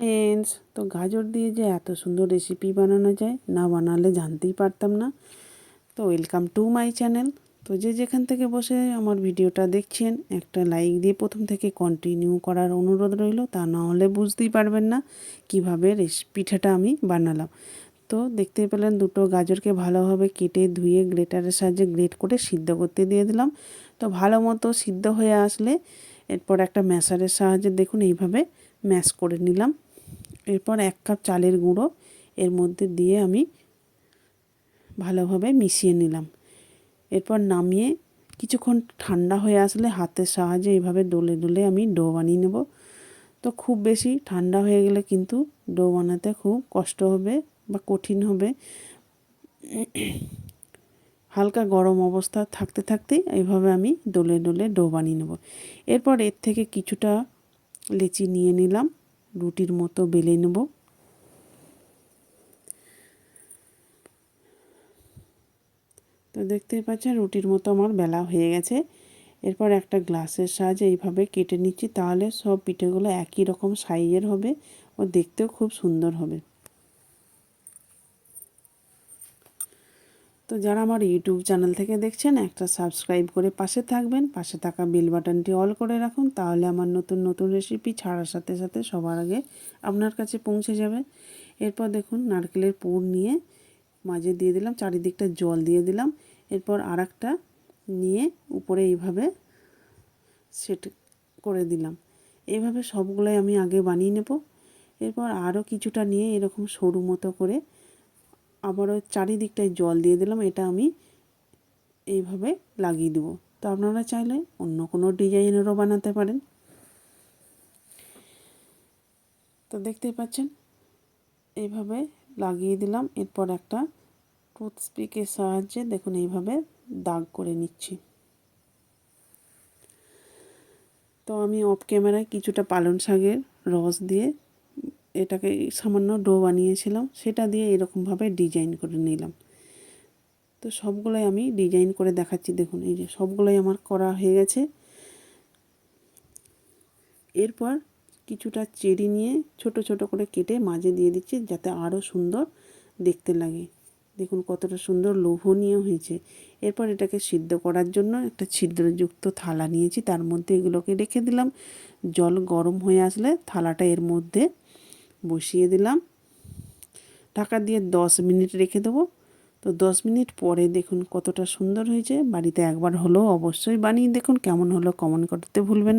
Friends তো গাজর দিয়ে যে এত সুন্দর রেসিপি বানানো যায়, না বানালে জানতেই পারতাম না। তো ওয়েলকাম টু মাই চ্যানেল তো যে যেখান থেকে বসে আমার ভিডিওটা দেখছেন, একটা লাইক দিয়ে প্রথম থেকে কন্টিনিউ করার অনুরোধ রইল, তা না হলে বুঝতেই পারবেন না কীভাবে পিঠাটা আমি বানালাম। তো দেখতে পেলেন দুটো গাজরকে ভালোভাবে কেটে ধুয়ে গ্রেটারের সাহায্যে গ্রেট করে সিদ্ধ করতে দিয়ে দিলাম। তো ভালো মতো সিদ্ধ হয়ে আসলে, এরপর একটা ম্যাশারের সাহায্যে দেখুন এইভাবে ম্যাশ করে নিলাম। এরপর এক কাপ চালের গুঁড়ো এর মধ্যে দিয়ে আমি ভালোভাবে মিশিয়ে নিলাম। এরপর নামিয়ে কিছুক্ষণ ঠান্ডা হয়ে আসলে হাতের সাহায্যে এইভাবে ডলে ডলে আমি ডো বানিয়ে নেব। তো খুব বেশি ঠান্ডা হয়ে গেলে কিন্তু ডো বানাতে খুব কষ্ট হবে বা কঠিন হবে। হালকা গরম অবস্থা থাকতে থাকতেই এইভাবে আমি ডলে ডলে ডো বানিয়ে নেব। এরপর এর থেকে কিছুটা লেচি নিয়ে নিলাম। রুটির মতো বেলে নেব। তো দেখতেই পাচ্ছেন, রুটির মতো আমার বেলা হয়ে গেছে। এরপর একটা গ্লাসের সাহায্যে এইভাবে কেটে নিচ্ছি, তাহলে সব পিঠেগুলো একই রকম সাইজের হবে ও দেখতেও খুব সুন্দর হবে। তো যারা আমার ইউটিউব চ্যানেল থেকে দেখছেন, একটা সাবস্ক্রাইব করে পাশে থাকবেন। পাশে থাকা বেল বাটনটি অল করে রাখুন, তাহলে আমার নতুন নতুন রেসিপি ছাড়ার সাথে সাথে সবার আগে আপনার কাছে পৌঁছে যাবে। এরপর দেখুন, নারকেলের পুর নিয়ে মাঝে দিয়ে দিলাম, চারিদিকটা জল দিয়ে দিলাম। এরপর আর নিয়ে উপরে এইভাবে সেট করে দিলাম। এইভাবে সবগুলোই আমি আগে বানিয়ে নেব। এরপর আরও কিছুটা নিয়ে এরকম সরু মতো করে আবারও চারিদিকটায় জল দিয়ে দিলাম, এটা আমি এইভাবে লাগিয়ে দেবো। তো আপনারা চাইলে অন্য কোনো ডিজাইনেরও বানাতে পারেন। তো দেখতেই পাচ্ছেন, এইভাবে লাগিয়ে দিলাম। এরপর একটা টুথস্পিকের সাহায্যে দেখুন এইভাবে দাগ করে নিচ্ছি। তো আমি অফ ক্যামেরায় কিছুটা পালন শাকের রস দিয়ে এটাকে সামান্য ডো বানিয়েছিলাম, সেটা দিয়ে এরকমভাবে ডিজাইন করে নিলাম। তো সবগুলোই আমি ডিজাইন করে দেখাচ্ছি, দেখুন, এই যে সবগুলোই আমার করা হয়ে গেছে। এরপর কিছুটা চেরি নিয়ে ছোট ছোট করে কেটে মাঝে দিয়ে দিচ্ছি, যাতে আরও সুন্দর দেখতে লাগে। দেখুন কতটা সুন্দর লোভনীয় হয়েছে। এরপর এটাকে সিদ্ধ করার জন্য একটা ছিদ্রযুক্ত থালা নিয়েছি, তার মধ্যে এগুলোকে রেখে দিলাম। জল গরম হয়ে আসলে থালাটা এর মধ্যে বসিয়ে দিলাম। ঢাকা দিয়ে দশ মিনিট রেখে দেবো। তো দশ মিনিট পরে দেখুন কতটা সুন্দর হয়েছে। বাড়িতে একবার হলো অবশ্যই বানিয়ে দেখুন, কেমন হলো কমেন্ট করতে ভুলবেন